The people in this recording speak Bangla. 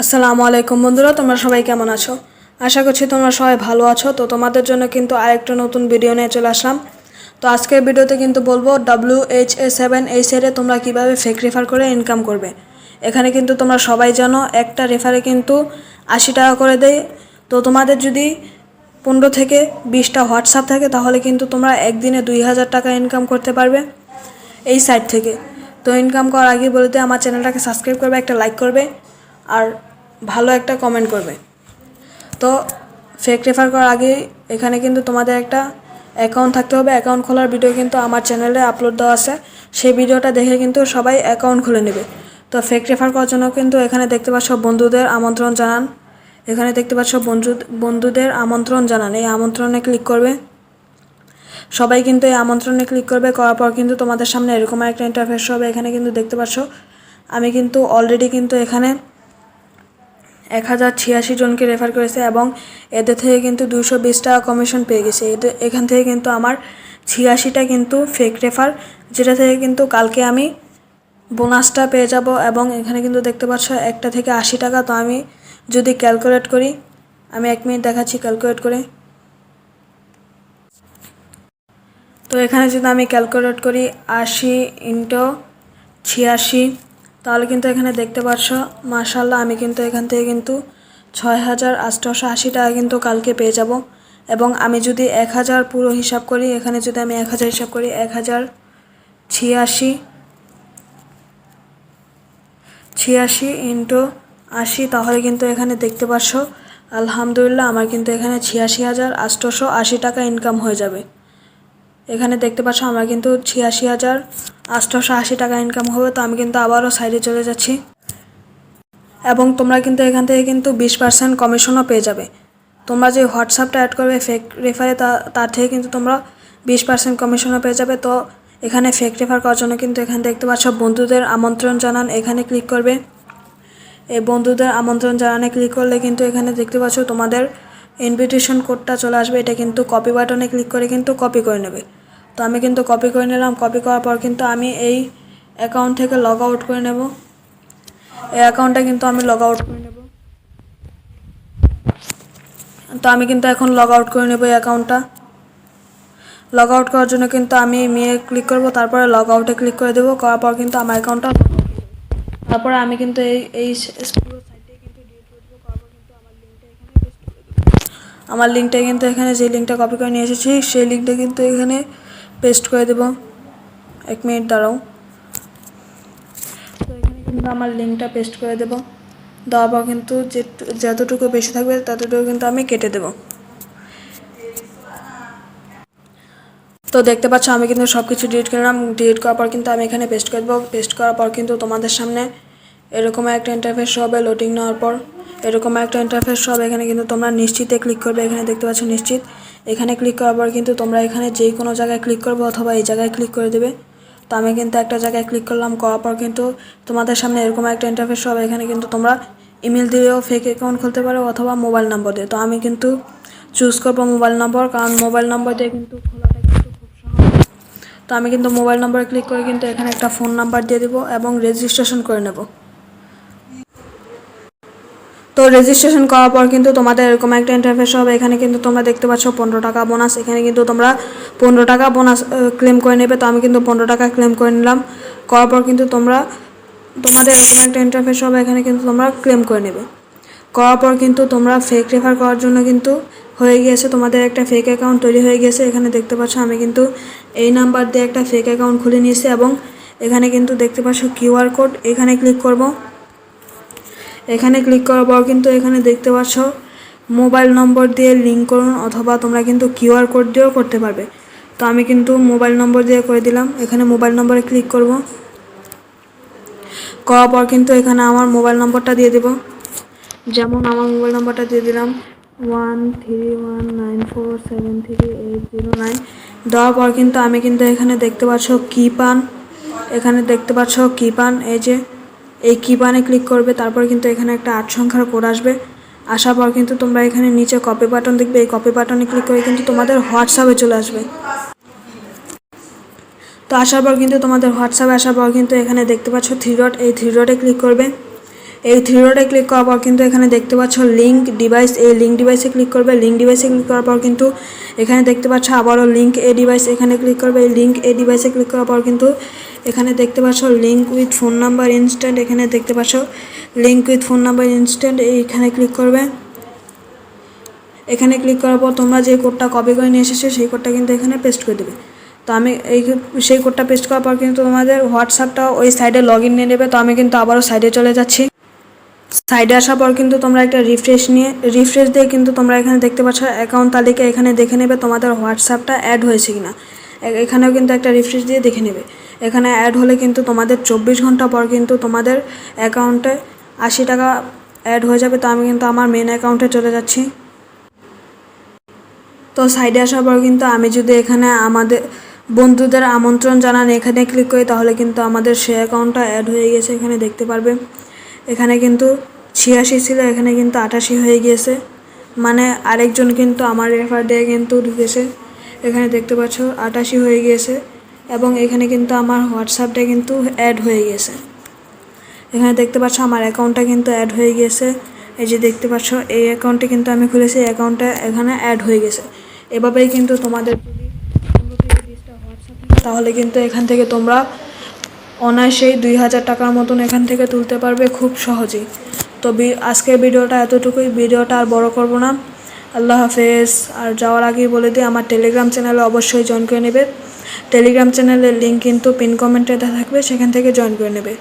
আসসালামু আলাইকুম বন্ধুরা, তোমরা সবাই কেমন আছো? আশা করছি তোমরা সবাই ভালো আছো। তো তোমাদের জন্য কিন্তু আরেকটা নতুন ভিডিও নিয়ে চলে আসলাম। তো আজকের ভিডিওতে কিন্তু বলব ডাব্লিউ এইচ এ সেভেন এই সেটে তোমরা কীভাবে ফেক রেফার করে ইনকাম করবে। এখানে কিন্তু তোমরা সবাই জানো, একটা রেফারে কিন্তু আশি টাকা করে দেয়। তো তোমাদের যদি পনেরো থেকে বিশটা হোয়াটসঅ্যাপ থাকে, তাহলে কিন্তু তোমরা একদিনে দুই হাজার টাকা ইনকাম করতে পারবে এই সাইট থেকে। তো ইনকাম করার আগে বলতে আমার চ্যানেলটাকে সাবস্ক্রাইব করবে, একটা লাইক করবে। আর ভালো একটা কমেন্ট করবে। তো ফেক রেফার করার আগে এখানে কিন্তু তোমাদের একটা অ্যাকাউন্ট থাকতে হবে। অ্যাকাউন্ট খোলার ভিডিও কিন্তু আমার চ্যানেলে আপলোড দেওয়া আছে। সেই ভিডিওটা দেখে কিন্তু সবাই অ্যাকাউন্ট খুলে নেবে। তো ফেক রেফার করার জন্য কিন্তু এখানে দেখতে পাচ্ছ বন্ধুদের আমন্ত্রণ জানান। এখানে দেখতে পাচ্ছ বন্ধু, বন্ধুদের আমন্ত্রণ জানান। এই আমন্ত্রণে ক্লিক করবে। সবাই কিন্তু এই আমন্ত্রণে ক্লিক করবে। করার পর কিন্তু তোমাদের সামনে এরকম একটা ইন্টারফেস হবে। এখানে কিন্তু দেখতে পাচ্ছ, আমি কিন্তু অলরেডি কিন্তু এখানে এক হাজার ছিয়াশি জনকে রেফার করেছে এবং এদের থেকে কিন্তু দুশো বিশ টাকা কমিশন পেয়ে গেছে। এখান থেকে কিন্তু আমার ছিয়াশিটা কিন্তু ফেক রেফার যেটা থেকে কিন্তু কালকে আমি বোনাসটা পেয়ে যাব এবং এখানে কিন্তু দেখতে পাচ্ছ একটা থেকে আশি টাকা। তো আমি যদি ক্যালকুলেট করি, আমি এক মিনিট দেখাচ্ছি ক্যালকুলেট করে। তো এখানে যদি আমি ক্যালকুলেট করি, আশি ইন্টু ছিয়াশি তাহলে কিন্তু এখানে দেখতে পাচ্ছ মার্শাল্লাহ আমি কিন্তু এখান থেকে কিন্তু ছয় হাজার আটশোশো আশি টাকা কিন্তু কালকে পেয়ে যাব। এবং আমি যদি এক হাজার পুরো হিসাব করি, এখানে যদি আমি এক হাজার হিসাব করি এক হাজার ছিয়াশি ছিয়াশি ইন্টু আশি, তাহলে কিন্তু এখানে দেখতে পাচ্ছ আলহামদুলিল্লাহ আমার কিন্তু এখানে ছিয়াশি হাজার আটশোশো আশি টাকা ইনকাম হয়ে যাবে। এখানে দেখতে পাচ্ছ আমার কিন্তু ছিয়াশি হাজার আটশোশো আশি টাকা ইনকাম হবে, তো আমি কিন্তু আবারও সাইডে চলে যাচ্ছি। এবং তোমরা কিন্তু এখান থেকে কিন্তু বিশ পার্সেন্ট কমিশনও পেয়ে যাবে। তোমরা যে হোয়াটসঅ্যাপটা অ্যাড করবে ফেক রেফারে তার থেকে কিন্তু তোমরা বিশ পার্সেন্ট কমিশনও পেয়ে যাবে। তো এখানে ফেক রেফার করার জন্য কিন্তু এখানে দেখতে পাচ্ছ বন্ধুদের আমন্ত্রণ জানান, এখানে ক্লিক করবে। এই বন্ধুদের আমন্ত্রণ জানানে ক্লিক করলে কিন্তু এখানে দেখতে পাচ্ছ তোমাদের ইনভিটেশন কোডটা চলে আসবে, এটা কিন্তু কপি বাটনে ক্লিক করে কিন্তু কপি করে নেবে। তো আমি কিন্তু কপি করে নিলাম কপি করার পর কিন্তু আমি এই অ্যাকাউন্ট থেকে লগ আউট করে নেব। এই অ্যাকাউন্টটা কিন্তু আমি লগ আউট করে নেব। তো আমি কিন্তু এখন লগ আউট করে নেব এই অ্যাকাউন্টটা লগ আউট করার জন্য কিন্তু আমি মেয়ে ক্লিক করব, তারপরে লগ আউটে ক্লিক করে দেবো, করার পর কিন্তু আমার অ্যাকাউন্টটা তারপরে আমি কিন্তু এই এই পুরো সাইটে কিন্তু ডিলিট করে দেবো করার পর কিন্তু আমার লিঙ্কটা এখানে পেস্ট করে দেবো আমার লিঙ্কটা কিন্তু এখানে, যে লিঙ্কটা কপি করে নিয়ে এসেছি, সেই লিঙ্কটা কিন্তু এখানে পেস্ট করে দেবো। এক মিনিট দাঁড়াও। তো এখানে কিন্তু আমার লিঙ্কটা পেস্ট করে দেবো। দেওয়ার পর কিন্তু যে যতটুকু বেশি থাকবে, ততটুকু কিন্তু আমি কেটে দেবো। তো দেখতে পাচ্ছ, আমি কিন্তু সব কিছু ডিলিট করলাম। ডিলিট করার পর কিন্তু আমি এখানে পেস্ট করে দেবো। পেস্ট করার পর কিন্তু তোমাদের সামনে এরকম একটা ইন্টারফেস হবে লোডিং নেওয়ার পর। এরকম একটা ইন্টারফেস সব এখানে কিন্তু তোমরা নিশ্চিতে ক্লিক করবে, এখানে দেখতে পাচ্ছ নিশ্চিত। এখানে ক্লিক করার পর কিন্তু তোমরা এখানে যে কোনো জায়গায় ক্লিক করবে অথবা এই জায়গায় ক্লিক করে দেবে। তো আমি কিন্তু একটা জায়গায় ক্লিক করলাম, করার পর কিন্তু তোমাদের সামনে এরকম একটা ইন্টারফেস হবে এখানে কিন্তু তোমরা ইমেল দিয়েও ফেক অ্যাকাউন্ট খুলতে পারো অথবা মোবাইল নম্বর দিয়ে। তো আমি কিন্তু চুজ করব মোবাইল নম্বর কারণ মোবাইল নম্বর দিয়ে কিন্তু খোলাটা কিন্তু খুব সহজ। তো আমি কিন্তু মোবাইল নম্বরে ক্লিক করে কিন্তু এখানে একটা ফোন নাম্বার দিয়ে দেবো এবং রেজিস্ট্রেশন করে নেব। তো রেজিস্ট্রেশন করার পর কিন্তু তোমাদের এরকম একটা ইন্টারফেস হবে। এখানে কিন্তু তোমরা দেখতে পাচ্ছ পনেরো টাকা বোনাস এখানে কিন্তু তোমরা পনেরো টাকা বোনাস ক্লেম করে নেবে। তো আমি কিন্তু পনেরো টাকা ক্লেম করে নিলাম। করার পর কিন্তু তোমরা, তোমাদের এরকম একটা ইন্টারফেস হবে। এখানে কিন্তু তোমরা ক্লেম করে নেবে। করার পর কিন্তু তোমরা ফেক রেফার করার জন্য কিন্তু হয়ে গিয়েছে। তোমাদের একটা ফেক অ্যাকাউন্ট তৈরি হয়ে গেছে এখানে দেখতে পাচ্ছ আমি কিন্তু এই নাম্বার দিয়ে একটা ফেক অ্যাকাউন্ট খুলে নিয়েছি এবং এখানে কিন্তু দেখতে পাচ্ছ কিউআর কোড এখানে ক্লিক করব। এখানে ক্লিক করার পর কিন্তু এখানে দেখতে পাচ্ছ মোবাইল নম্বর দিয়ে লিঙ্ক করুন অথবা তোমরা কিন্তু কিউআর কোড দিয়েও করতে পারবে। তো আমি কিন্তু মোবাইল নম্বর দিয়ে করে দিলাম, এখানে মোবাইল নম্বরে ক্লিক করব। করার পর কিন্তু এখানে আমার মোবাইল নম্বরটা দিয়ে দেব। যেমন আমার মোবাইল নম্বরটা দিয়ে দিলাম one three one nine four seven three eight zero nine দেওয়ার পর কিন্তু আমি কিন্তু এখানে দেখতে পাচ্ছ কি পান এখানে দেখতে পাচ্ছ কি পান এই যে এই কি পানে ক্লিক করবে, তারপর কিন্তু এখানে একটা আট সংখ্যার কোড আসবে। আসার পর কিন্তু তোমরা এখানে নিচে কপি বাটন দেখবে, এই কপি বাটনে ক্লিক করে কিন্তু তোমাদের হোয়াটসঅ্যাপে চলে আসবে। তো আসার পর কিন্তু তোমাদের হোয়াটসঅ্যাপে আসার পর কিন্তু এখানে দেখতে পাচ্ছ থ্রি ডট এই থ্রি ডটে ক্লিক করবে। এই থ্রি ডটে ক্লিক করার পর কিন্তু এখানে দেখতে পাচ্ছ লিঙ্ক ডিভাইস এই লিঙ্ক ডিভাইসে ক্লিক করবে। লিঙ্ক ডিভাইসে ক্লিক করার পর কিন্তু এখানে দেখতে পাচ্ছ আবারও লিঙ্ক এ ডিভাইস এখানে ক্লিক করবে। এই লিঙ্ক এ ডিভাইসে ক্লিক করার পর কিন্তু এখানে দেখতে পাচ্ছ link with phone number instant এখানে দেখতে পাচ্ছ link with phone number instant এইখানে ক্লিক করবে। এখানে ক্লিক করার পর তোমরা যে কোডটা কপি করে নিয়ে এসেছ, সেই কোডটা কিন্তু এখানে পেস্ট করে দেবে। তো আমি এই সেই কোডটা পেস্ট করার পর কিন্তু তোমাদের হোয়াটসঅ্যাপটা ওই সাইডে লগ ইন নিয়ে নেবে। তো আমি কিন্তু আবারও সাইডে চলে যাচ্ছি। সাইডে আসার পর কিন্তু তোমরা একটা রিফ্রেশ নিয়ে রিফ্রেশ দিয়ে কিন্তু তোমরা এখানে দেখতে পাচ্ছ অ্যাকাউন্ট তালিকা এখানে দেখে নেবে তোমাদের হোয়াটসঅ্যাপটা অ্যাড হয়েছে কিনা। এখানেও কিন্তু একটা রিফ্রেশ দিয়ে দেখে নেবে। এখানে অ্যাড হলে কিন্তু তোমাদের চব্বিশ ঘণ্টা পর কিন্তু তোমাদের অ্যাকাউন্টে আশি টাকা অ্যাড হয়ে যাবে। তো আমি কিন্তু আমার মেন অ্যাকাউন্টে চলে যাচ্ছি। তো সাইডে আসার পর কিন্তু আমি যদি এখানে আমাদের বন্ধুদের আমন্ত্রণ জানান, এখানে ক্লিক করি, তাহলে কিন্তু আমাদের সে অ্যাকাউন্টটা অ্যাড হয়ে গেছে এখানে দেখতে পারবে। এখানে কিন্তু ছিয়াশি ছিল, এখানে কিন্তু আটাশি হয়ে গিয়েছে। মানে আরেকজন কিন্তু আমার রেফার দিয়ে কিন্তু ঢুকেছে এখানে দেখতে পাচ্ছ, আটাশি হয়ে গিয়েছে এবং এখানে কিন্তু আমার হোয়াটসঅ্যাপটা কিন্তু অ্যাড হয়ে গিয়েছে। এখানে দেখতে পাচ্ছ, আমার অ্যাকাউন্টটা কিন্তু অ্যাড হয়ে গিয়েছে। এই যে দেখতে পাচ্ছ, এই অ্যাকাউন্টে কিন্তু আমি খুলেছি, এই অ্যাকাউন্টটা এখানে অ্যাড হয়ে গেছে এভাবেই কিন্তু তোমাদের যদি হোয়াটসঅ্যাপ তাহলে কিন্তু এখান থেকে তোমরা অনায়াসেই দুই হাজার টাকার মতন এখান থেকে তুলতে পারবে খুব সহজেই। তো আজকের ভিডিওটা এতটুকুই। ভিডিওটা আর বড় করব না। আল্লাহ হাফেজ। আর যাওয়ার আগেই বলে দিই, আমার টেলিগ্রাম চ্যানেলে অবশ্যই জয়েন করে নেবে। টেলিগ্রাম চ্যানেলের লিঙ্ক কিন্তু পিন কমেন্টে থাকবে, সেখান থেকে জয়েন করে নেবে।